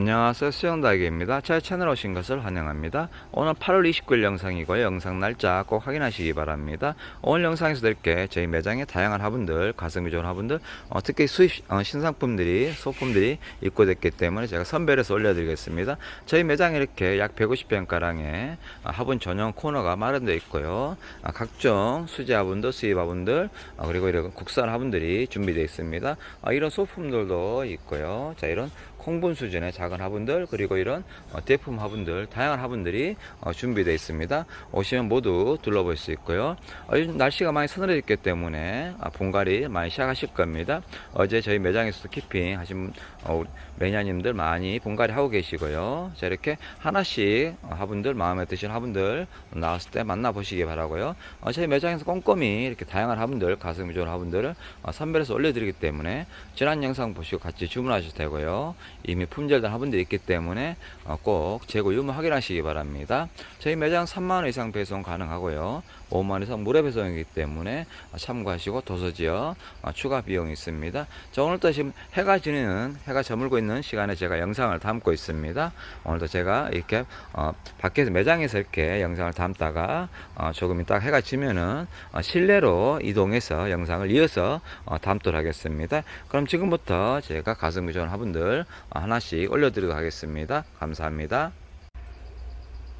안녕하세요. 수영다기입니다. 제 채널 오신 것을 환영합니다. 오늘 8월 29일 영상이고요. 영상 날짜 꼭 확인하시기 바랍니다. 오늘 영상에서 드릴게 저희 매장에 다양한 화분들 가성비 좋은 화분들 어, 특히 수입 어, 신상품들이 소품들이 입고됐기 때문에 제가 선별해서 올려드리겠습니다. 저희 매장에 이렇게 약 150평가량의 화분 전용 코너가 마련되어 있고요. 아, 각종 수제 화분들 수입 화분들 아, 그리고 이런 국산 화분들이 준비되어 있습니다. 아, 이런 소품들도 있고요. 자 이런 콩분 수준의 작은 화분들 그리고 이런 어, 대품 화분들 다양한 화분들이 어, 준비되어 있습니다. 오시면 모두 둘러볼 수 있고요. 어, 요즘 날씨가 많이 서늘해졌기 때문에 아, 봄갈이 많이 시작하실 겁니다. 어제 저희 매장에서도 키핑 하신 어, 매니아님들 많이 봄갈이 하고 계시고요 자 이렇게 하나씩 어, 화분들 마음에 드시는 화분들 나왔을 때 만나보시기 바라고요 어, 저희 매장에서 꼼꼼히 이렇게 다양한 화분들 가성비 좋은 화분들을 어, 선별해서 올려드리기 때문에 지난 영상 보시고 같이 주문하셔도 되고요 이미 품절된 화분들이 있기 때문에 어, 꼭 재고 유무 확인하시기 바랍니다. 저희 매장 3만원 이상 배송 가능하고요. 5만원 이상 무료 배송이기 때문에 참고하시고 도서지역 어, 추가 비용이 있습니다. 자, 오늘도 지금 해가 지는 해가 저물고 있는 시간에 제가 영상을 담고 있습니다. 오늘도 제가 이렇게 어, 밖에서 매장에서 이렇게 영상을 담다가 어, 조금 이따 해가 지면은 어, 실내로 이동해서 영상을 이어서 어, 담도록 하겠습니다. 그럼 지금부터 제가 가성비 좋은 화분들 어, 하나씩 올려드리도록 하겠습니다. 감사합니다.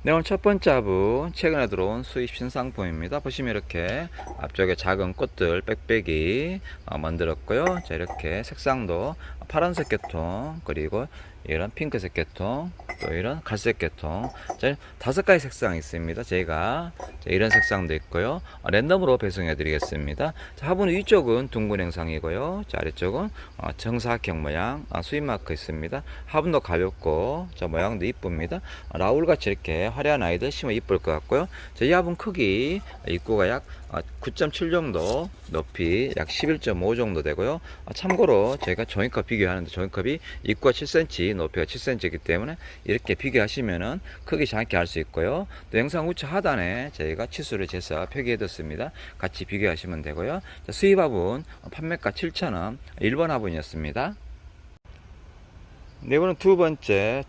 네, 오늘 첫 번째 화분 최근에 들어온 수입 신상품입니다. 보시면 이렇게 앞쪽에 작은 꽃들 빽빽이 어, 만들었고요. 자, 이렇게 색상도 파란색 계통 그리고 이런 핑크색 계통 또 이런 갈색 계통 자, 다섯 가지 색상이 있습니다. 저희가 자, 이런 색상도 있고요. 어, 랜덤으로 배송해 드리겠습니다. 자, 화분 위쪽은 둥근 행상이고요. 자, 아래쪽은 어, 정사각형 모양 아, 수입 마크 있습니다. 화분도 가볍고 저 모양도 이쁩니다. 어, 라울 같이 이렇게 화려한 아이들 심어 이쁠 것 같고요. 자, 이 화분 크기 입구가 약 9.7 정도, 높이 약 11.5 정도 되고요. 아, 참고로 제가 종이컵 비교하는데 종이컵이 입구가 7cm, 높이가 7cm이기 때문에 이렇게 비교하시면은 크기 정확히 알 수 있고요. 또 영상 우측 하단에 저희가 치수를 재서 표기해뒀습니다. 같이 비교하시면 되고요. 자, 수입 화분 판매가 7,000원, 1번 화분이었습니다. 네 번은 두 번째.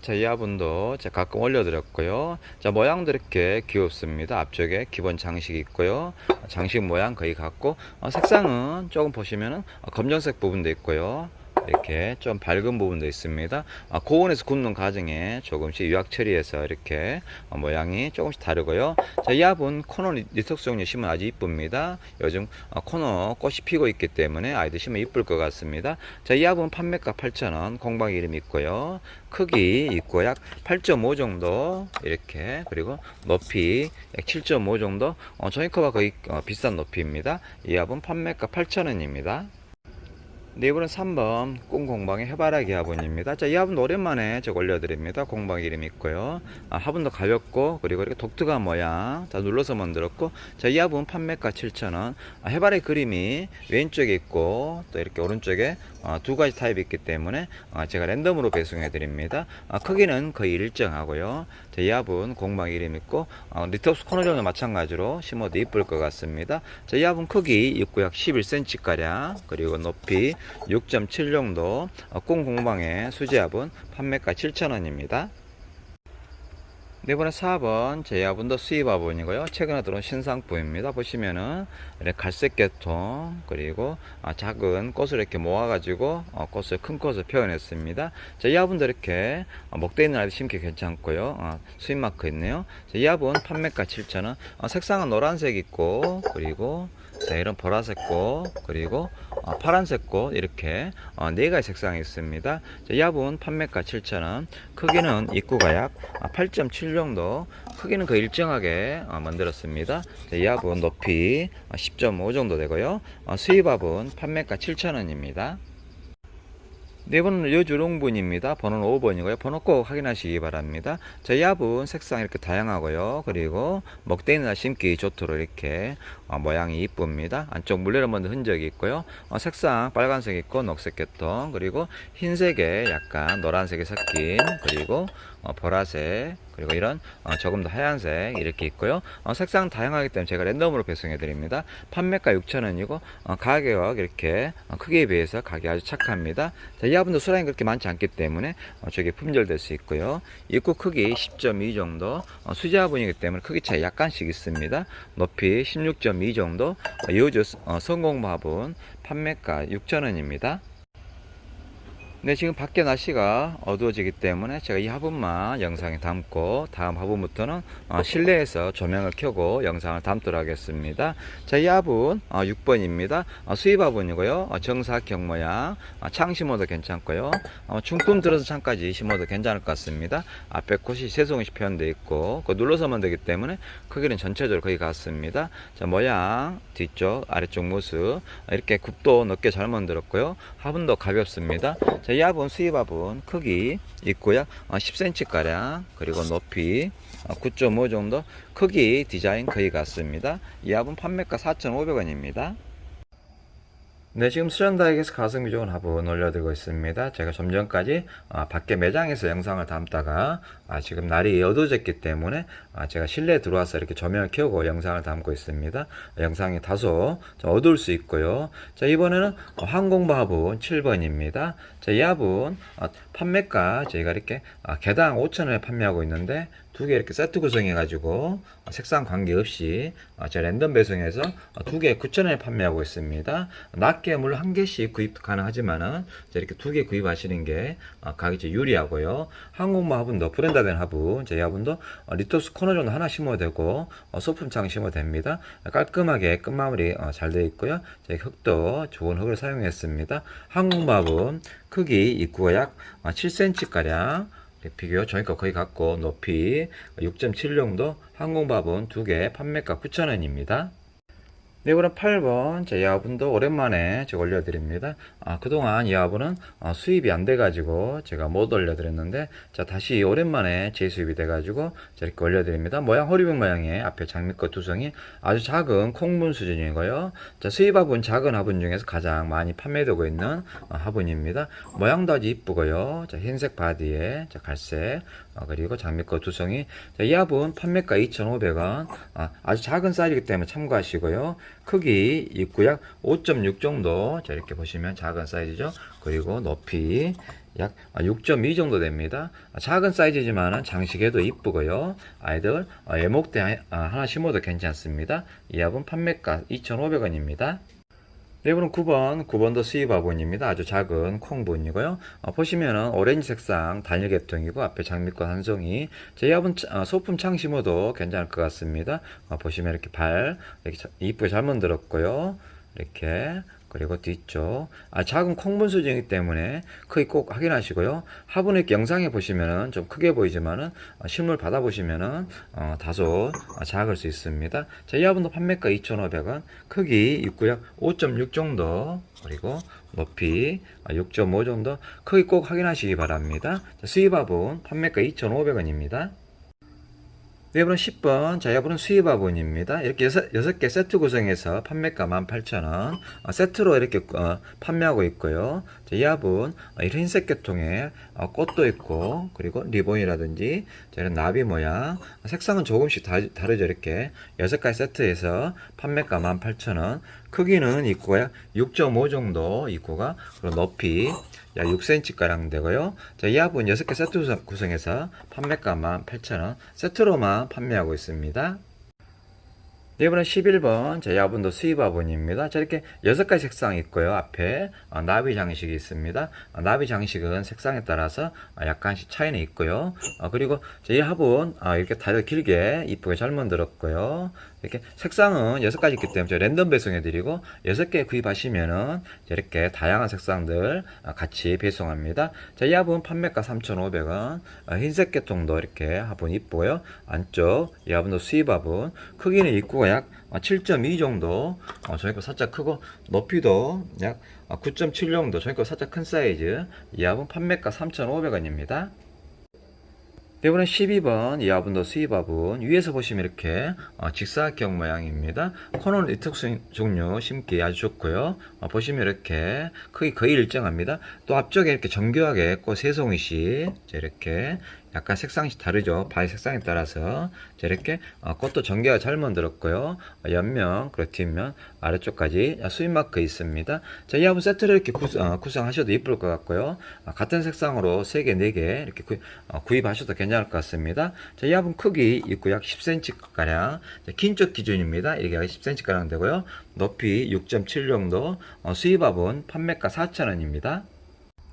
자, 이 화분도 제가 가끔 올려드렸고요. 자, 모양도 이렇게 귀엽습니다. 앞쪽에 기본 장식이 있고요. 장식 모양 거의 같고, 어, 색상은 조금 보시면은 어, 검정색 부분도 있고요. 이렇게 좀 밝은 부분도 있습니다. 아, 고온에서 굽는 과정에 조금씩 유약 처리해서 이렇게 어, 모양이 조금씩 다르고요. 자, 이 화분 코너 종류 심으면 아주 이쁩니다. 요즘 어, 코너 꽃이 피고 있기 때문에 아이들 심으면 이쁠 것 같습니다. 자, 이 화분 판매가 8,000원, 공방 이름 있고요. 크기 있고 약 8.5 정도 이렇게 그리고 높이 약 7.5 정도 어, 종이컵과 거의 어, 비싼 높이입니다. 이 화분 판매가 8,000원입니다. 네 번은 3번 꽁공방의 해바라기 화분입니다. 자, 이 화분 오랜만에 제가 올려드립니다. 공방 이름 있고요. 아, 화분도 가볍고 그리고 이렇게 독특한 모양 다 눌러서 만들었고 자, 이 화분 판매가 7,000원. 아, 해바라기 그림이 왼쪽에 있고 또 이렇게 오른쪽에 어, 두 가지 타입이 있기 때문에 어, 제가 랜덤으로 배송해 드립니다. 아, 크기는 거의 일정하고요. 화분 공방 이름 있고 어, 리톱스 코너존도 마찬가지로 심어도 이쁠 것 같습니다. 화분 크기 입구 약 11cm 가량 그리고 높이 6.7 정도 어, 꽁공방의 수제 화분 판매가 7,000원입니다. 네 번에 4번 제 화분도 수입 화분이고요. 최근에 들어온 신상품입니다. 보시면은 갈색 계통 그리고 아, 작은 꽃을 이렇게 모아가지고 어, 꽃을 큰 꽃을 표현했습니다. 화분도 이렇게 어, 목대 있는 아이들 심기 괜찮고요. 어, 수입 마크 있네요. 화분 판매가 7,000원. 어, 색상은 노란색 있고 그리고 자, 이런 보라색 꽃 그리고 어, 파란색 꽃 이렇게 어, 네 가지 색상이 있습니다. 자, 이 화분 판매가 7,000원. 크기는 입구가 약 8.7 정도. 크기는 그 일정하게 어, 만들었습니다. 자, 이 화분 높이 10.5 정도 되고요. 어, 수입 화분 판매가 7,000원입니다. 네 번은 여주롱분입니다. 번호는 5번이고요. 번호 꼭 확인하시기 바랍니다. 저희 화분 색상 이렇게 다양하고요. 그리고 먹대 있는 날 심기 좋도록 이렇게 어, 모양이 이쁩니다. 안쪽 물레를 한번 흔적이 있고요. 어, 색상 빨간색 있고 녹색 계통 그리고 흰색에 약간 노란색이 섞인 그리고 어, 보라색 그리고 이런 어, 조금 더 하얀색 이렇게 있고요. 어, 색상 다양하기 때문에 제가 랜덤으로 배송해 드립니다. 판매가 6,000원이고 어, 가격 이렇게 어, 크기에 비해서 가격이 아주 착합니다. 자, 이 화분도 수량이 그렇게 많지 않기 때문에 어, 저게 품절될 수 있고요. 입구 크기 10.2 정도 어, 수제 화분이기 때문에 크기 차이 약간씩 있습니다. 높이 16.2 정도 어, 요즈 어, 성공 화분 판매가 6,000원입니다. 네, 지금 밖에 날씨가 어두워지기 때문에 제가 이 화분만 영상에 담고 다음 화분부터는 어, 실내에서 조명을 켜고 영상을 담도록 하겠습니다. 자, 이 화분 어, 6번입니다. 어, 수입 화분이고요. 어, 정사각 모양, 어, 창 심어도 괜찮고요. 어, 중품 들어서 창까지 심어도 괜찮을 것 같습니다. 앞에 꽃이 세송이 표현되어 있고 그 눌러서만 되기 때문에 크기는 전체적으로 거의 같습니다. 자, 모양 뒤쪽 아래쪽 모습 어, 이렇게 굽도 넓게 잘 만들었고요. 화분도 가볍습니다. 자, 이 화분 수입 화분 크기 있고요. 어, 10cm 가량 그리고 높이 어, 9.5 정도 크기 디자인 거의 같습니다. 이 화분 판매가 4,500원입니다. 네, 지금 수련다에게서 가성비 좋은 화분 올려드리고 있습니다. 제가 좀 전까지 아, 밖에 매장에서 영상을 담다가 아, 지금 날이 어두워졌기 때문에 아, 제가 실내에 들어와서 이렇게 조명을 켜고 영상을 담고 있습니다. 영상이 다소 좀 어두울 수 있고요. 자, 이번에는 항공바 화분 7번입니다. 자, 이 화분 아, 판매가 저희가 이렇게 아, 개당 5,000원에 판매하고 있는데 두 개 이렇게 세트 구성해 가지고 색상 관계없이 아, 제가 랜덤 배송해서 두 개 9,000원에 판매하고 있습니다. 낮게 물한 개씩 구입 가능하지만은 이렇게 두 개 구입하시는 게 아, 가격이 좀 유리하고요. 항공모 화분도 브랜드된 화분, 저희 화분도 어, 리토스 코너 정도 하나 심어도 되고 어, 소품창 심어도 됩니다. 깔끔하게 끝마무리 어, 잘 되어 있고요. 저희 흙도 좋은 흙을 사용했습니다. 항공모 화분 크기 입구가 약 7cm 가량 비교 저희가 거의 같고 높이 6.7 정도 항공밥은 두개 판매가 9,000원입니다. 네, 그럼 8번 자, 이 화분도 오랜만에 제가 올려드립니다. 아, 그동안 이 화분은 어, 수입이 안 돼가지고 제가 못 올려드렸는데 자 다시 오랜만에 재수입이 돼가지고 자, 이렇게 올려드립니다. 모양 허리병 모양의 앞에 장미꽃 두성이 아주 작은 콩분 수준이고요. 자 수입 화분 작은 화분 중에서 가장 많이 판매되고 있는 어, 화분입니다. 모양도 아주 이쁘고요. 자 흰색 바디에 자 갈색 어, 그리고 장미꽃 두성이 자, 이 화분 판매가 2,500원 아, 아주 작은 사이즈이기 때문에 참고하시고요. 크기 입구 약 5.6 정도 자 이렇게 보시면 작은 사이즈죠. 그리고 높이 약 6.2 정도 됩니다. 작은 사이즈지만 장식에도 이쁘고요. 아이들 애목대 하나 심어도 괜찮습니다. 이 합은 판매가 2,500원입니다. 네, 이번은 9번, 9번도 수입 화분입니다. 아주 작은 콩분이고요. 어, 보시면은 오렌지 색상 단일 계통이고 앞에 장미꽃 한 송이. 제 화분 어, 소품 창 심어도 괜찮을 것 같습니다. 어, 보시면 이렇게 발 이렇게 자, 이쁘게 잘 만들었고요. 이렇게 그리고 뒤쪽 아, 작은 콩분 수준이기 때문에 크기 꼭 확인하시고요. 화분 이렇게 영상에 보시면은 좀 크게 보이지만은 어, 실물 받아 보시면은 어, 다소 어, 작을 수 있습니다. 자, 이 화분도 판매가 2,500원, 크기 입구약 5.6 정도 그리고 높이 6.5 정도 크기 꼭 확인하시기 바랍니다. 자, 수입 화분 판매가 2,500원입니다. 네, 이번은 10번 자야분은 수입 화분입니다. 이렇게 6, 6개 세트 구성해서 판매가 18,000원 어, 세트로 이렇게 어, 판매하고 있고요. 자, 이 화분 어, 이런 흰색 계통에 어, 꽃도 있고 그리고 리본이라든지 자, 이런 나비 모양 색상은 조금씩 다, 다르죠. 이렇게 6가지 세트에서 판매가 18,000원 크기는 입구가 6.5 정도 입구가 그리고 높이 약 6cm 가량 되고요. 자, 이 화분 6개 세트 구성해서 판매가 18,000원 세트로만 판매하고 있습니다. 네, 이번엔 11번 자, 야분도 수입 화분입니다. 자, 이렇게 6가지 색상이 있고요. 앞에 어, 나비 장식이 있습니다. 어, 나비 장식은 색상에 따라서 어, 약간씩 차이는 있고요. 어, 그리고 자, 이 화분 어, 이렇게 다들 길게 이쁘게 잘 만들었고요. 이렇게 색상은 6가지 있기 때문에 제가 랜덤 배송해 드리고 6개 구입하시면은 이렇게 다양한 색상들 어, 같이 배송합니다. 자, 이 화분 판매가 3,500원. 어, 흰색 계통도 이렇게 화분 이쁘고요. 안쪽 이 화분도 수입 화분. 크기는 입구가 약 7.2 정도. 어, 저희 거 살짝 크고 높이도 약 9.7 정도. 저희 거 살짝 큰 사이즈. 이 화분 판매가 3,500원입니다. 이번엔 12번 이 화분도 수입 화분 위에서 보시면 이렇게 어, 직사각형 모양입니다. 코너는 이특수 종류 심기 아주 좋고요. 어, 보시면 이렇게 크기 거의 일정합니다. 또 앞쪽에 이렇게 정교하게 꽃 세송이씩 이렇게 약간 색상이 다르죠. 바위 색상에 따라서 자, 이렇게 어, 꽃도 전개가 잘 만들었고요. 어, 옆면 그리고 뒷면 아래쪽까지 수입 마크 있습니다. 자, 이 화분 세트를 이렇게 구성, 어, 구성하셔도 이쁠 것 같고요. 어, 같은 색상으로 3개, 4개 이렇게 구, 어, 구입하셔도 괜찮을 것 같습니다. 자, 이 화분 크기 있고 약 10cm 가량 긴 쪽 기준입니다. 이게 약 10cm 가량 되고요. 높이 6.7 정도 어, 수입 화분 판매가 4,000원입니다.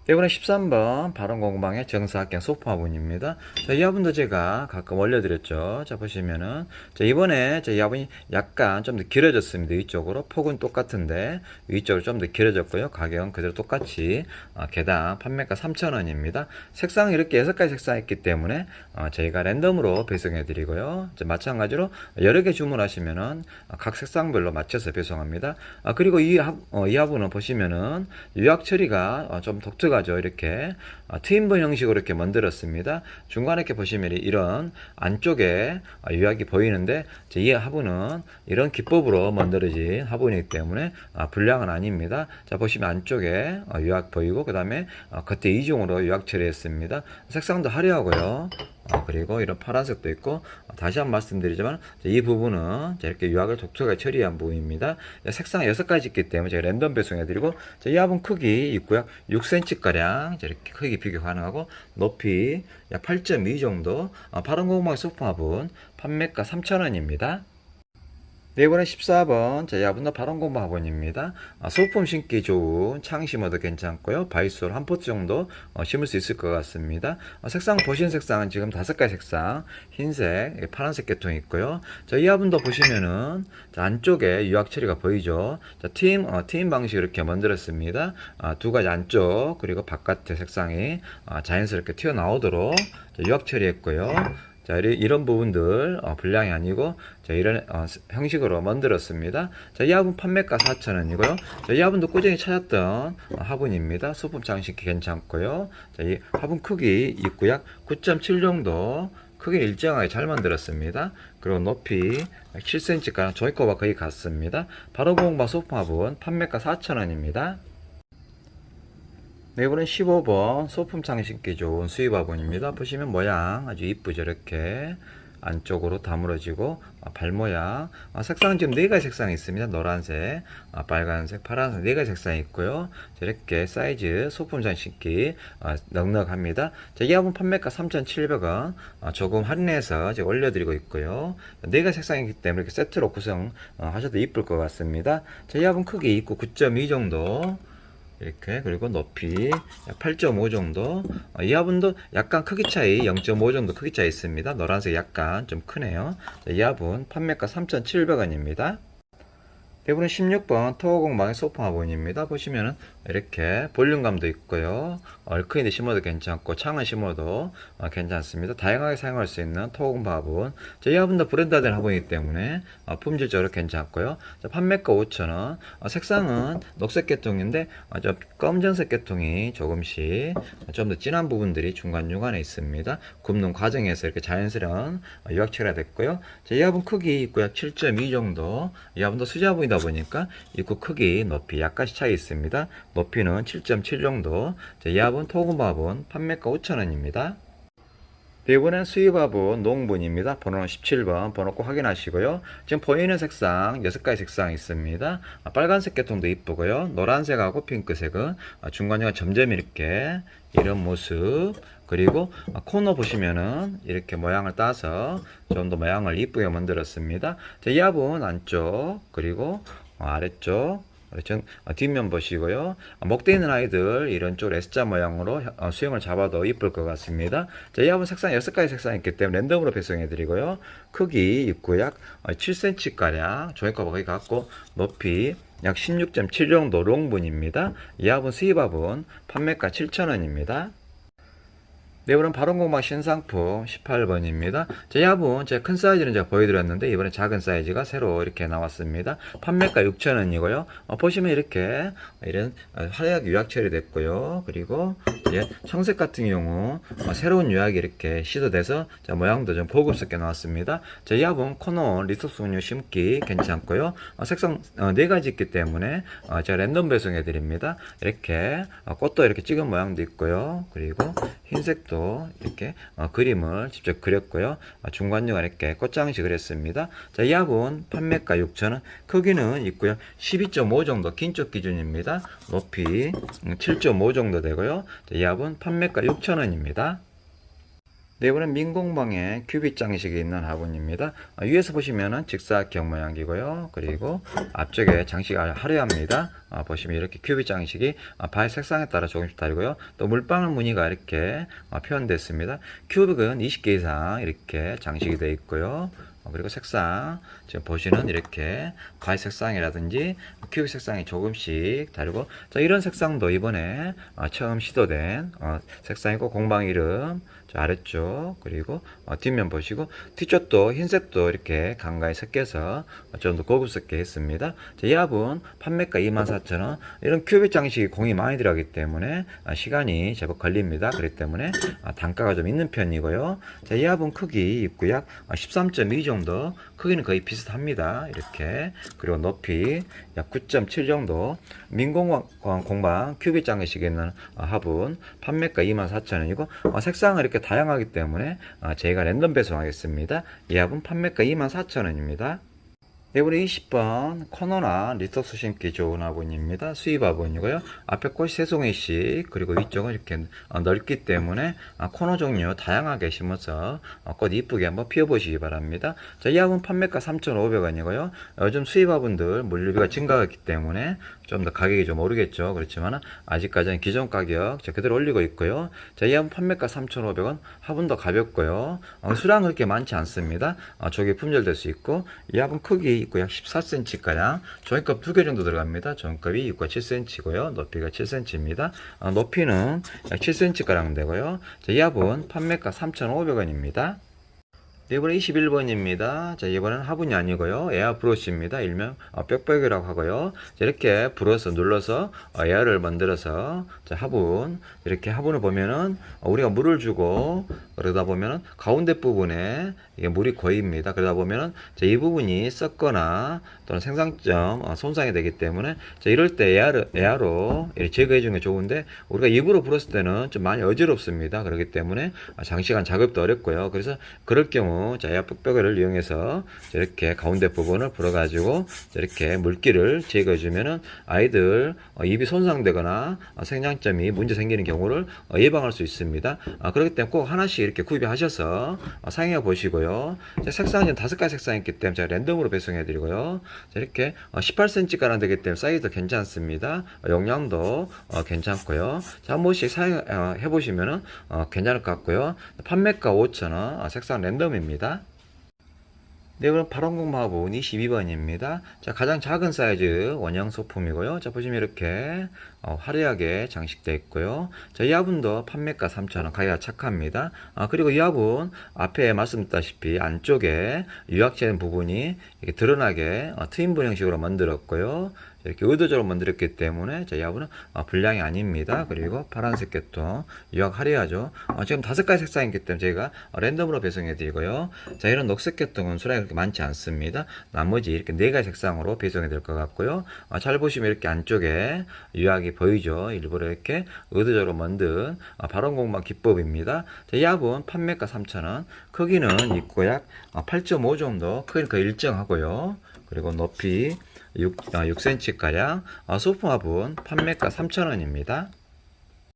이번에 13번 발언공방의 정사학경 소파분입니다. 자, 이 화분도 제가 가끔 올려드렸죠. 자, 보시면은. 자, 이번에 자, 이 화분이 약간 좀 더 길어졌습니다. 위쪽으로. 폭은 똑같은데, 위쪽으로 좀 더 길어졌고요. 가격은 그대로 똑같이, 어, 개당 판매가 3,000원입니다. 색상이 이렇게 6가지 색상이 있기 때문에, 어, 저희가 랜덤으로 배송해드리고요. 자, 마찬가지로 여러 개 주문하시면은, 어, 각 색상별로 맞춰서 배송합니다. 아, 그리고 이, 화, 어, 이 화분은 보시면은, 유약 처리가 어, 좀 독특 하죠. 이렇게 어, 트윈본 형식으로 이렇게 만들었습니다. 중간에 이렇게 보시면 이런 안쪽에 어, 유약이 보이는데 이제 이 화분은 이런 기법으로 만들어진 화분이기 때문에 아, 불량은 아닙니다. 자 보시면 안쪽에 어, 유약 보이고 그 다음에 겉에 이중으로 유약 처리했습니다. 색상도 화려하고요. 어, 그리고 이런 파란색도 있고 어, 다시 한 번 말씀드리지만 이 부분은 자, 이렇게 유학을 독특하게 처리한 부분입니다. 자, 색상 6가지 있기 때문에 제가 랜덤 배송해 드리고 자, 이 화분 크기 있고요. 6cm가량 이렇게 크기 비교 가능하고 높이 약 8.2 정도 어, 파란고구마 소품 화분 판매가 3,000원입니다. 네, 이번에 14번 자, 야분도 발원공부 학원입니다. 아, 소품 심기 좋은 창 심어도 괜찮고요. 바이솔 한 포트 정도 어, 심을 수 있을 것 같습니다. 어, 색상 보신 색상은 지금 다섯 가지 색상 흰색, 예, 파란색 계통이 있고요. 자, 이 화분도 보시면은 자, 안쪽에 유학 처리가 보이죠. 자, 팀, 어, 팀 방식 이렇게 만들었습니다. 아, 두 가지 안쪽 그리고 바깥의 색상이 아, 자연스럽게 튀어나오도록 자, 유학 처리했고요. 자, 이- 이런 부분들 어, 분량이 아니고 자, 이런 어, 스- 형식으로 만들었습니다. 자, 이 화분 판매가 4,000원이고요. 자, 이 화분도 꾸준히 찾았던 어, 화분입니다. 소품 장식이 괜찮고요. 자, 이 화분 크기 입구 약9.7 정도 크게 일정하게 잘 만들었습니다. 그리고 높이 7cm가량 조이거와 거의 같습니다. 바로 공바 소품 화분 판매가 4,000원입니다. 네, 이번엔 15번 소품 창신기 좋은 수입 화분입니다. 보시면 모양 아주 이쁘죠. 이렇게 안쪽으로 다물어지고 아, 발 모양 아, 색상은 지금 네 가지 색상이 있습니다. 노란색, 아, 빨간색, 파란색 네 가지 색상이 있고요. 자, 이렇게 사이즈 소품 장식기 아, 넉넉합니다. 자, 이 화분 판매가 3,700원 아, 조금 할인해서 이제 올려드리고 있고요. 네 가지 색상이기 때문에 이렇게 세트로 구성 어, 하셔도 이쁠 것 같습니다. 자, 이 화분 크기 있고 9.2 정도 이렇게 그리고 높이 8.5 정도. 어, 이 화분도 약간 크기 차이 0.5 정도 크기 차이 있습니다. 노란색 약간 좀 크네요. 자, 이 화분 판매가 3,700원입니다. 대부분 16번 토호공방의 소파 화분입니다. 보시면은 이렇게 볼륨감도 있고요. 얼큰이도 심어도 괜찮고 창을 심어도 어, 괜찮습니다. 다양하게 사용할 수 있는 자, 이 화분도 브랜드화된 화분이기 때문에 어, 품질적으로 괜찮고요. 자, 판매가 5,000원. 어, 색상은 녹색 계통인데 어, 저 검정색 계통이 조금씩 좀 더 진한 부분들이 중간중간에 있습니다. 굽는 과정에서 이렇게 자연스러운 어, 유학 처리가 됐고요. 자, 이 화분 크기 약7.2 정도. 이 화분도 수자분이다 보니까 입구 크기 높이 약간씩 차이 있습니다 높이는 7.7 정도 자, 이 화분 토금 화분 판매가 5,000원입니다 네, 이번엔 수입화분 농분입니다. 번호는 17번 번호 꼭 확인하시고요. 지금 보이는 색상 6가지 색상이 있습니다. 아, 빨간색 계통도 이쁘고요. 노란색하고 핑크색은 아, 중간중간 점점 이렇게 이런 모습 그리고 아, 코너 보시면은 이렇게 모양을 따서 좀 더 모양을 이쁘게 만들었습니다. 자, 이 화분 안쪽 그리고 어, 아래쪽 그렇죠. 어, 뒷면 보시고요. 어, 목대 있는 아이들 이런 쪽 S자 모양으로 어, 수영을 잡아도 이쁠 것 같습니다. 자, 이 화분 색상 6가지 색상이 있기 때문에 랜덤으로 배송해 드리고요. 크기 입구 약 7cm가량 조이커가 거의 같고 높이 약 16.7 정도 롱분입니다. 이 화분 수입 화분 판매가 7,000원입니다. 네, 이번엔 바론공방 신상품 18번입니다. 제 화분, 제가 큰 사이즈는 제가 보여드렸는데, 이번에 작은 사이즈가 새로 이렇게 나왔습니다. 판매가 6,000원이고요. 어, 보시면 이렇게, 이런 어, 화려하게 유약 처리됐고요. 그리고, 예, 청색 같은 경우, 어, 새로운 유약이 이렇게 시도돼서, 자, 모양도 좀 고급스럽게 나왔습니다. 제 화분 코너 리소스 운유 심기 괜찮고요. 어, 색상 어, 네 가지 있기 때문에, 어, 제가 랜덤 배송해 드립니다. 이렇게, 어, 꽃도 이렇게 찍은 모양도 있고요. 그리고, 흰색도 또 이렇게 어, 그림을 직접 그렸고요. 어, 중간중간 이렇게 꽃장식을 했습니다. 자, 이 합은 판매가 6,000원, 크기는 있고요. 12.5 정도 긴 쪽 기준입니다. 높이 7.5 정도 되고요. 자, 이 합은 판매가 6,000원입니다. 네, 이번엔 민공방에 큐빅 장식이 있는 화분입니다. 아, 위에서 보시면은 직사각 모양이고요. 그리고 앞쪽에 아주 화려합니다. 아, 보시면 이렇게 큐빅 장식이 아, 바의 색상에 따라 조금씩 다르고요. 또 물방울 무늬가 이렇게 아, 표현됐습니다. 큐빅은 20개 이상 이렇게 장식이 되어 있고요. 어, 그리고 색상 지금 보시는 이렇게 바이 색상이라든지 큐빅 색상이 조금씩 다르고 자 이런 색상도 이번에 어, 처음 시도된 어, 색상이고 공방 이름 저 아래쪽 그리고 어, 뒷면 보시고 뒤쪽도 흰색도 이렇게 간간히 섞여서 좀 더 고급스럽게 했습니다. 자, 이 합은 판매가 24,000원 이런 큐빅 장식이 공이 많이 들어가기 때문에 아, 시간이 제법 걸립니다. 그렇기 때문에 아, 단가가 좀 있는 편이고요. 자, 이 합은 크기 입구 약13.2 정도 크기는 거의 비슷합니다. 이렇게 그리고 높이 약 9.7 정도 민공방 공방 큐빅 장식에 있는 아, 합은 판매가 24,000원이고 어, 색상은 이렇게 다양하기 때문에 아, 저희가 랜덤 배송하겠습니다. 이 합은 판매가 24,000원입니다. 이번에 20번 코너나 리톡스 심기 좋은 화분입니다. 수입 화분이고요. 앞에 꽃이 세 송이씩 그리고 위쪽은 이렇게 어, 넓기 때문에 아, 코너 종류 다양하게 심어서 어, 꽃 이쁘게 한번 피워보시기 바랍니다. 자, 이 화분 판매가 3,500원이고요. 요즘 수입 화분들 물류비가 증가했기 때문에 좀 더 가격이 좀 오르겠죠. 그렇지만 아직까지는 기존 가격 자, 그대로 올리고 있고요. 자, 이 화분 판매가 3,500원 화분도 가볍고요. 어, 수량은 그렇게 많지 않습니다. 어, 저기 품절될 수 있고 이 화분 크기 있고 약 14cm가량 종이컵 두 개 정도 들어갑니다. 종이컵이 6과 7cm고요. 높이가 7cm입니다. 어, 높이는 약 7cm가량 되고요. 자, 이 합은 판매가 3,500원입니다. 네, 이번에 21번입니다. 자, 이번엔 화분이 아니고요. 에어 브러쉬입니다. 일명 어, 빽빽이라고 하고요. 자, 이렇게 불어서 눌러서 어, 에어를 만들어서 자, 화분 이렇게 화분을 보면은 어, 우리가 물을 주고 그러다 보면은 가운데 부분에 이게 물이 고입니다. 그러다 보면은 자, 이 부분이 썩거나 또는 생산점 어, 손상이 되기 때문에 자, 이럴 때 에어로 이렇게 제거해 주는 게 좋은데 우리가 입으로 불었을 때는 좀 많이 어지럽습니다. 그렇기 때문에 아, 장시간 작업도 어렵고요. 그래서 그럴 경우 자, 에어 뻑뻑이를 이용해서 자, 이렇게 가운데 부분을 불어가지고 자, 이렇게 물기를 제거해 주면은 아이들 어, 입이 손상되거나 어, 생장점이 문제 생기는 경우를 어, 예방할 수 있습니다. 아, 그렇기 때문에 꼭 하나씩 이렇게 구입하셔서 어, 사용해 보시고요. 자, 색상은 다섯 가지 색상이 있기 때문에 제가 랜덤으로 배송해 드리고요. 자, 이렇게 18cm가량 되기 때문에 사이즈도 괜찮습니다. 어, 용량도 어, 괜찮고요. 자, 한 번씩 사용해 보시면은 어, 괜찮을 것 같고요. 판매가 5,000원, 어, 색상 랜덤입니다. 네, 그럼 발원공 화분 22번입니다. 자, 가장 작은 사이즈 원형 소품이고요. 자, 보시면 이렇게 어, 화려하게 장식되어 있고요. 자, 이 화분도 판매가 3,000원, 가격이 착합니다. 아, 그리고 이 화분 앞에 말씀드렸다시피 안쪽에 유약된 부분이 이렇게 드러나게 어, 트윈분 형식으로 만들었고요. 이렇게 의도적으로 만들었기 때문에 자, 이 화분은 어, 불량이 아닙니다. 그리고 파란색 계통 유약 화려하죠. 어, 지금 다섯 가지 색상이기 때문에 저희가 어, 랜덤으로 배송해 드리고요. 자, 이런 녹색 계통은 수량이 그렇게 많지 않습니다. 나머지 이렇게 네 가지 색상으로 배송이 될 것 같고요. 어, 잘 보시면 이렇게 안쪽에 유약이 보이죠. 일부러 이렇게 의도적으로 만든 어, 발원공방 기법입니다. 자, 이 합은 판매가 3,000원, 크기는 있고 약 8.5 정도, 크기는 거의 일정하고요. 그리고 높이 6, 6cm가량, 어, 소품 화분 판매가 3,000원입니다.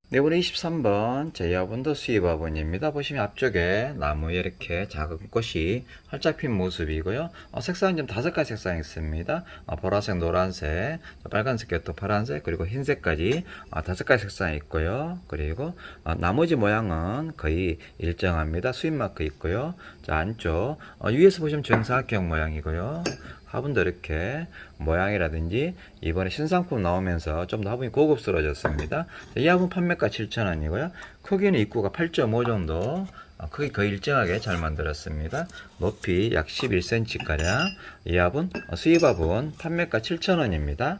네, 이번에 23번 제이화분도 수입 화분입니다. 보시면 앞쪽에 나무에 이렇게 작은 꽃이 활짝 핀 모습이고요. 어, 색상은 좀 다섯 가지 색상이 있습니다. 어, 보라색, 노란색, 빨간색, 또 파란색, 그리고 흰색까지 어, 다섯 가지 색상이 있고요. 그리고 어, 나머지 모양은 거의 일정합니다. 수입 마크 있고요. 자, 안쪽 어, 위에서 보시면 정사각형 모양이고요. 화분도 이렇게 모양이라든지 이번에 신상품 나오면서 좀 더 화분이 고급스러워졌습니다. 이 화분 판매가 7,000원이고요. 크기는 입구가 8.5 정도 어, 크기 거의 일정하게 잘 만들었습니다. 높이 약 11cm가량 이 화분 어, 수입 화분 판매가 7,000원입니다.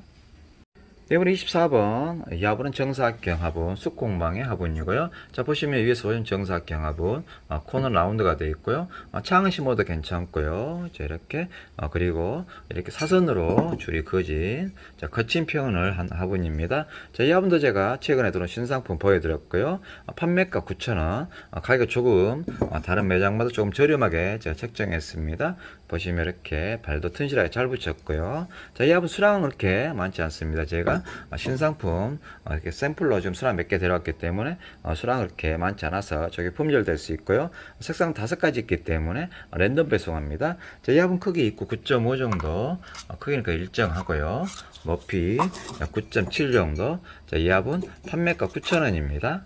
네번 24번 이 화분은 정사각형 화분 쑥공방의 화분이고요. 자 보시면 위에서 보시면 정사각형 화분 아, 코너 라운드가 되어 있고요. 아, 창을 심어도 괜찮고요. 자 이렇게 아, 그리고 이렇게 사선으로 줄이 그어진 자 거친 표현을 한 화분입니다. 자이 화분도 제가 최근에 들어온 신상품 보여드렸고요. 아, 판매가 9,000원 아, 가격 조금 아, 다른 매장마다 조금 저렴하게 제가 책정했습니다. 보시면 이렇게 발도 튼실하게 잘 붙였고요. 자, 이 화분 수량은 그렇게 많지 않습니다. 제가 아, 신상품 어, 이렇게 샘플로 좀 수량 몇 개 들어왔기 때문에 어, 수량은 그렇게 많지 않아서 저게 품절될 수 있고요. 색상 다섯 가지 있기 때문에 어, 랜덤 배송합니다. 화분 크기 있고 9.5 정도 그 일정하고요. 높이 9.7 정도. 자, 이 화분 판매가 9,000원입니다.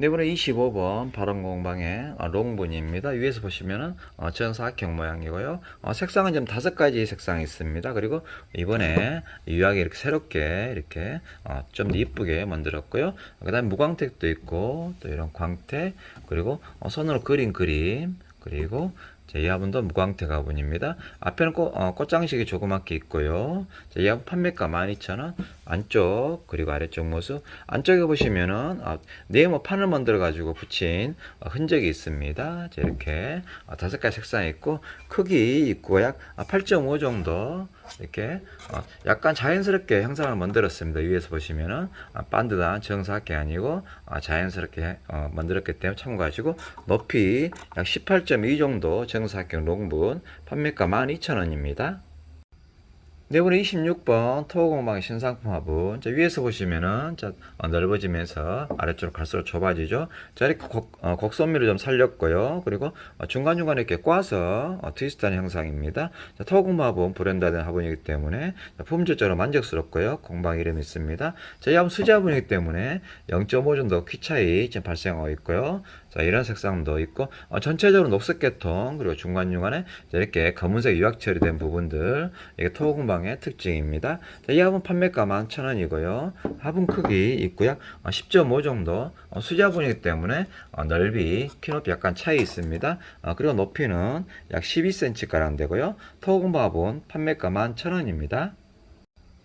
네 번에 25번 발원공방의 어, 롱분입니다. 위에서 보시면은 어, 전사각형 모양이고요. 어, 색상은 좀 다섯 가지 색상이 있습니다. 그리고 이번에 유하게 이렇게 새롭게 이렇게 어, 좀더 이쁘게 만들었고요. 그 다음에 무광택도 있고 또 이런 광택 그리고 어, 손으로 그린 그림 그리고 자, 이 화분도 무광택 화분입니다. 앞에는 꽃, 어, 꽃장식이 조그맣게 있고요. 자, 이 화분 판매가 12,000원. 안쪽 그리고 아래쪽 모습. 안쪽에 보시면은 어, 네모 판을 만들어 가지고 붙인 어, 흔적이 있습니다. 자, 이렇게 어, 다섯 가지 색상이 있고 크기 있고 약 8.5 정도 이렇게 어, 약간 자연스럽게 형상을 만들었습니다. 위에서 보시면은 아, 반듯한 정사각이 아니고 아, 자연스럽게 어, 만들었기 때문에 참고하시고 높이 약 18.2 정도 정사각형 롱분 판매가 12,000원입니다. 네번에 26번 토호공방의 신상품 화분. 자, 위에서 보시면은 자, 어, 넓어지면서 아래쪽으로 갈수록 좁아지죠? 자 이렇게 곡, 어, 곡선미를 좀 살렸고요. 그리고 어, 중간중간에 이렇게 꽈서 어, 트위스트하는 형상입니다. 자, 토호공방 화분 브랜드된 화분이기 때문에 자, 품질적으로 만족스럽고요. 공방 이름이 있습니다. 자, 이 화분 수제 화분이기 때문에 0.5 정도 키 차이 지금 발생하고 있고요 자, 이런 색상도 있고, 어, 전체적으로 녹색 계통, 그리고 중간중간에 이렇게 검은색 유약 처리된 부분들, 이게 토공방의 특징입니다. 자, 이 화분 판매가 11,000원이고요. 화분 크기 있고요. 어, 10.5 정도, 어, 수자분이기 때문에, 어, 넓이, 키높이 약간 차이 있습니다. 어, 그리고 높이는 약 12cm가량 되고요. 토공방 화분 판매가 11,000원입니다.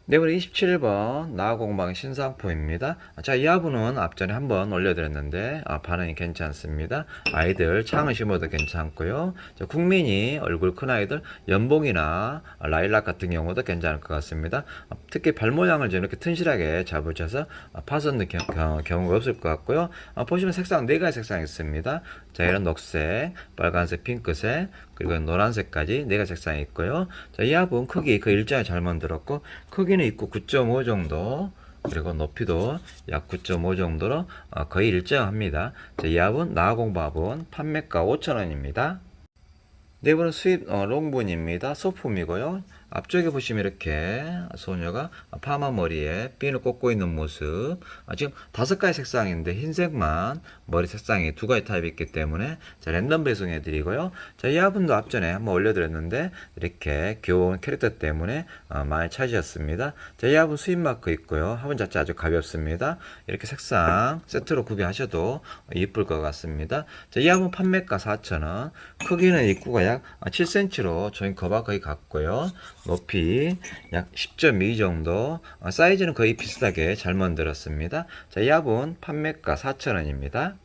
네번 27번 나공방 신상포입니다. 자, 이 화분은 앞전에 한번 올려드렸는데 아, 반응이 괜찮습니다. 아이들 창을 심어도 괜찮고요. 자, 국민이 얼굴 큰 아이들 연봉이나 라일락 같은 경우도 괜찮을 것 같습니다. 아, 특히 발 모양을 좀 이렇게 튼실하게 잡으셔서 아, 파손 경, 경, 경우가 없을 것 같고요. 아, 보시면 색상 네 가지 색상이 있습니다. 자, 이런 녹색, 빨간색, 핑크색, 그리고 노란색까지 네 가지 색상이 있고요. 자, 이 화분 크기 그 일정에 잘 만들었고 크기는 있고 9.5 정도 그리고 높이도 약 9.5 정도로 어, 거의 일정합니다. 자, 이 화분 나공밥은 판매가 5,000원입니다. 네 번은 수입 어, 롱분입니다. 소품이고요. 앞쪽에 보시면 이렇게 소녀가 파마 머리에 핀을 꽂고 있는 모습. 아, 지금 다섯 가지 색상인데 흰색만 머리 색상이 두 가지 타입이 있기 때문에 자, 랜덤 배송해 드리고요. 자, 이 화분도 앞전에 한번 올려드렸는데 이렇게 귀여운 캐릭터 때문에 어, 많이 찾으셨습니다. 자, 이 화분 수입 마크 있고요. 화분 자체 아주 가볍습니다. 이렇게 색상 세트로 구비하셔도 이쁠 것 같습니다. 자, 이 화분 판매가 4,000원. 크기는 입구가 약 7cm로 저희 거바 거의 같고요. 높이 약 10.2 정도. 어, 사이즈는 거의 비슷하게 잘 만들었습니다. 자, 이 화분 판매가 4,000원입니다.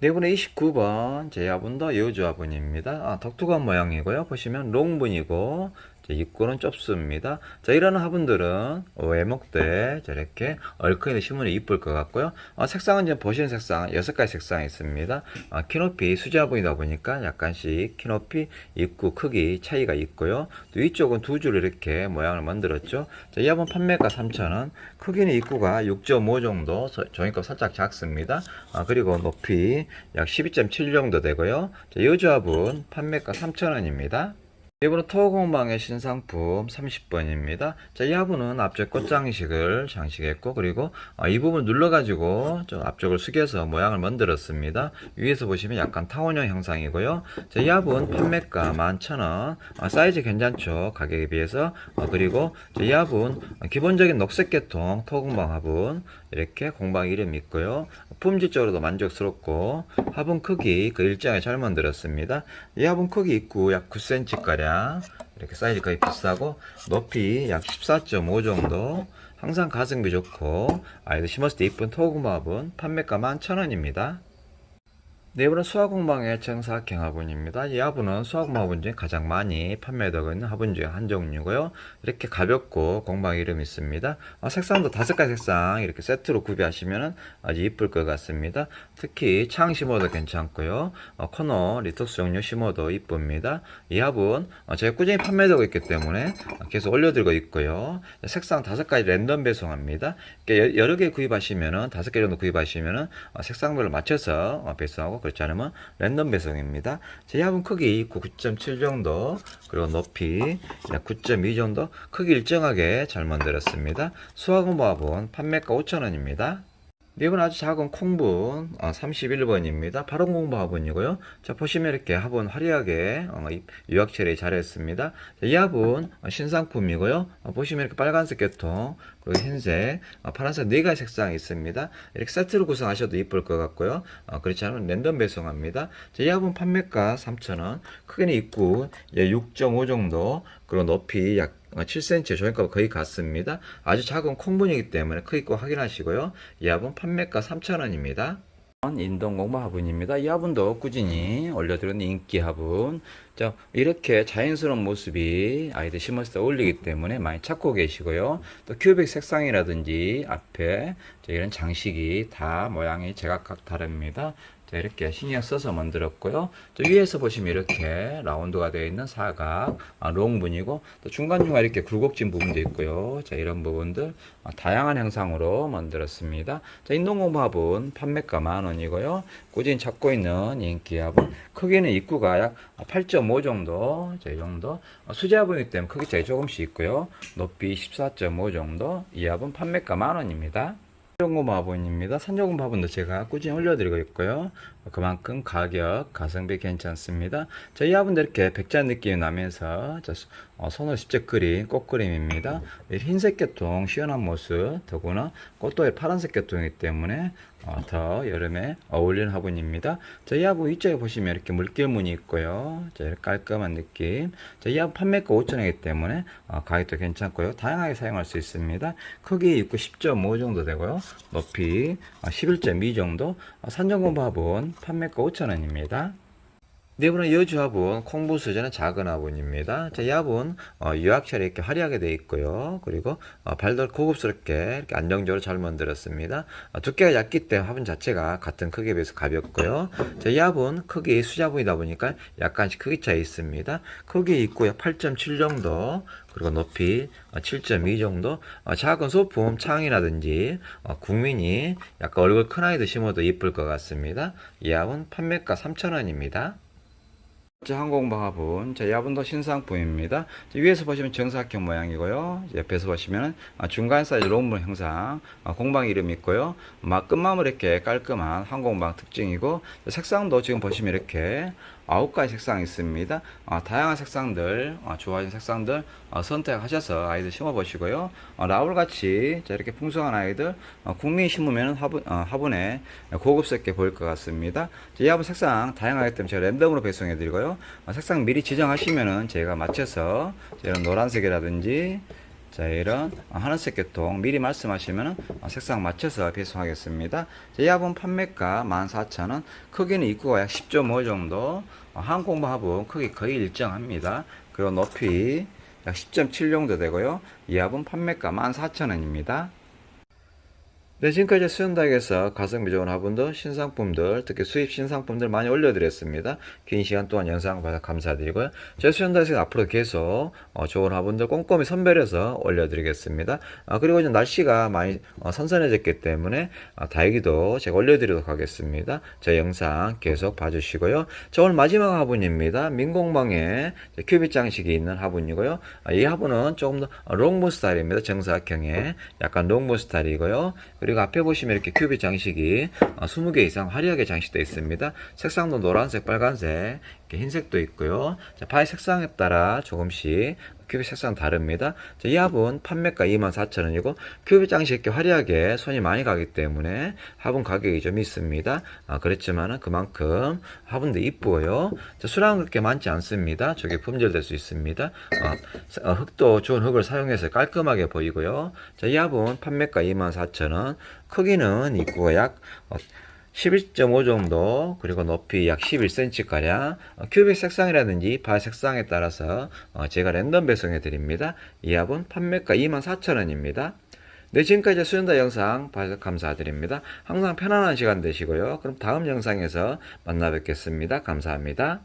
네분의 29번 제 화분도 여주 화분입니다. 아, 독특한 모양이고요. 보시면 롱분이고 자, 입구는 좁습니다. 자, 이런 화분들은 외목대 저렇게 얼큰이 심으면 이쁠 것 같고요. 어, 색상은 지금 보시는 색상 여섯 가지 색상이 있습니다. 어, 키높이 수제 화분이다 보니까 약간씩 키높이 입구 크기 차이가 있고요. 또 위쪽은 두 줄 이렇게 모양을 만들었죠. 자, 이 화분 판매가 3,000원. 크기는 입구가 6.5 정도, 종이컵 살짝 작습니다. 아, 그리고 높이 약 12.7 정도 되고요. 자, 여주 화분 판매가 3,000원입니다. 이번은 토공방의 신상품 30번입니다. 자, 이 화분은 앞쪽 꽃장식을 장식했고, 그리고 어, 이 부분 눌러가지고 좀 앞쪽을 숙여서 모양을 만들었습니다. 위에서 보시면 약간 타원형 형상이고요. 자, 이 화분 판매가 11,000원. 어, 사이즈 괜찮죠? 가격에 비해서. 어, 그리고 자, 이 화분 어, 기본적인 녹색 계통 토공방 화분 이렇게 공방 이름 있고요. 품질적으로도 만족스럽고 화분 크기 그 일정에 잘 만들었습니다. 이 화분 크기 입구 약 9cm 가량 이렇게 사이즈 거의 비싸고 높이 약 14.5 정도 항상 가성비 좋고 아이들 심었을 때 이쁜 토금화분 판매가 11,000원입니다. 네 번은 수화공방의 정사각형 화분입니다. 이 화분은 수화공화분 중에 가장 많이 판매되고 있는 화분 중에 한 종류고요. 이렇게 가볍고 공방 이름이 있습니다. 어, 색상도 다섯 가지 색상 이렇게 세트로 구비하시면 아주 이쁠 것 같습니다. 특히 창 심어도 괜찮고요. 어, 코너 리톡스 종류 심어도 이쁩니다. 이 화분 어, 제가 꾸준히 판매되고 있기 때문에 어, 계속 올려드리고 있고요. 색상 다섯 가지 랜덤 배송합니다. 여러 개 구입하시면은 다섯 개 정도 구입하시면은 어, 색상별로 맞춰서 어, 배송하고 그렇지 않으면 랜덤 배송입니다. 제 화분 크기 9.7 정도 그리고 높이 9.2 정도 크기 일정하게 잘 만들었습니다. 화분 판매가 5,000원입니다. 이번 아주 작은 콩분 31번입니다. 발원 공부 화분이고요. 자 보시면 이렇게 화분 화려하게 어, 이- 유학 처리 잘했습니다. 자, 이 화분 어, 신상품이고요. 어, 보시면 이렇게 빨간색 계통 그리고 흰색, 어, 파란색 네 가지 색상이 있습니다. 이렇게 세트로 구성하셔도 이쁠 것 같고요. 어, 그렇지 않으면 랜덤 배송합니다. 자, 이 화분 판매가 3,000원. 크기는 입구 6.5 정도 그리고 높이 약 7cm 조형값 거의 같습니다. 아주 작은 콩분이기 때문에 크기 꼭 확인하시고요. 이 화분 판매가 3,000원입니다. 인동 공부 화분입니다. 이 화분도 꾸준히 올려드리는 인기 화분. 자, 이렇게 자연스러운 모습이 아이들 심었을 때 어울리기 때문에 많이 찾고 계시고요. 또 큐빅 색상이라든지 앞에 자, 이런 장식이 다 모양이 제각각 다릅니다. 자, 이렇게 신경 써서 만들었고요. 저 위에서 보시면 이렇게 라운드가 되어 있는 사각, 아, 롱분이고, 또 중간중간 이렇게 굴곡진 부분도 있고요. 자, 이런 부분들, 아, 다양한 형상으로 만들었습니다. 자, 인동공 화분 판매가 만 원이고요. 꾸준히 찾고 있는 인기 화분. 크기는 입구가 약 8.5 정도, 자, 이 정도. 아, 수제 화분이기 때문에 크기 차이 조금씩 있고요. 높이 14.5 정도. 이 화분 판매가 만 원입니다. 산정금 화분입니다. 산정금 화분도 제가 꾸준히 올려드리고 있고요. 그만큼 가격, 가성비 괜찮습니다. 저희 화분도 이렇게 백자 느낌이 나면서 저 수- 어, 손으로 직접 그린 꽃그림입니다. 이 흰색 계통 시원한 모습, 더구나 꽃도 파란색 계통이기 때문에 어, 더 여름에 어울리는 화분입니다. 저희 화분 위쪽에 보시면 이렇게 물결무늬 있고요. 자, 이렇게 깔끔한 느낌. 저희 화분 판매가 5,000원이기 때문에 어, 가격도 괜찮고요. 다양하게 사용할 수 있습니다. 크기 입구 10.5 정도 되고요. 높이 11.2 정도. 어, 산정금 화분 판매가 5,000원입니다. 네 번은 여주 화분, 콩부 수저는 작은 화분입니다. 자, 이 화분 어, 유학철이 이렇게 화려하게 되어 있고요. 그리고 어, 발도 고급스럽게 이렇게 안정적으로 잘 만들었습니다. 어, 두께가 얇기 때문에 화분 자체가 같은 크기에 비해서 가볍고요. 자, 이 화분 크기 수자분이다 보니까 약간씩 크기 차이 있습니다. 크기 있고요. 8.7 정도. 그리고 높이 7.2 정도. 어, 작은 소품 창이라든지 어, 국민이 약간 얼굴 큰 아이들 심어도 이쁠 것 같습니다. 이 화분 판매가 3,000원입니다. 자, 항공방 화분. 자, 이 화분도 신상품입니다. 자, 위에서 보시면 정사각형 모양이고요. 옆에서 보시면 아, 중간 사이즈 롱문 형상, 아, 공방 이름 있고요. 막 끝마무리 이렇게 깔끔한 항공방 특징이고, 자, 색상도 지금 보시면 이렇게 아홉 가지 색상이 있습니다. 아, 다양한 색상들, 아, 좋아하시는 색상들 어, 선택하셔서 아이들 심어보시고요. 어, 라울 같이 자, 이렇게 풍성한 아이들 어, 국민 심으면 화분, 어, 화분에 고급스럽게 보일 것 같습니다. 자, 이 화분 색상 다양하기 때문에 제가 랜덤으로 배송해드리고요. 어, 색상 미리 지정하시면은 제가 맞춰서 자, 이런 노란색이라든지 자 이런 어, 하늘색 계통 미리 말씀하시면 색상 맞춰서 배송하겠습니다. 자, 이 화분 판매가 14,000원 크기는 입구가 약 10.5 정도 어, 항공부 화분 크기 거의 일정합니다. 그리고 높이 약 10.7 정도 되고요. 이 화분 판매가 14,000원입니다. 네, 지금까지 수연다에서 가성비 좋은 화분들, 신상품들, 특히 수입 신상품들 많이 올려드렸습니다. 긴 시간 동안 영상 봐서 감사드리고요. 제 수연다에서 앞으로 계속 어, 좋은 화분들 꼼꼼히 선별해서 올려드리겠습니다. 아, 그리고 이제 날씨가 많이 어, 선선해졌기 때문에 아, 다육이도 제가 올려드리도록 하겠습니다. 제 영상 계속 봐주시고요. 자, 오늘 마지막 화분입니다. 민공방에 큐빅 장식이 있는 화분이고요. 아, 이 화분은 조금 더 롱무 스타일입니다. 정사각형의 약간 롱무 스타일이고요. 그리고 앞에 보시면 이렇게 큐빅 장식이 어, 20개 이상 화려하게 장식되어 있습니다. 색상도 노란색, 빨간색, 흰색도 있고요. 자, 바위 색상에 따라 조금씩 큐빅 색상 다릅니다. 자, 이 합은 판매가 24,000원이고 큐빅 장식 이렇게 화려하게 손이 많이 가기 때문에 화분 가격이 좀 있습니다. 아, 그렇지만은 그만큼 화분도 이쁘고요. 자, 수량은 그렇게 많지 않습니다. 저게 품절될 수 있습니다. 아, 사- 어, 흙도 좋은 흙을 사용해서 깔끔하게 보이고요. 자, 이 합은 판매가 24,000원. 크기는 입구가 약 어, 11.5 정도 그리고 높이 약 11cm 가량 어, 큐빅 색상이라든지 발 색상에 따라서 어, 제가 랜덤 배송해 드립니다. 이 합은 판매가 24,000원입니다. 네, 지금까지 수연다 영상 봐주셔서 감사드립니다. 항상 편안한 시간 되시고요. 그럼 다음 영상에서 만나 뵙겠습니다. 감사합니다.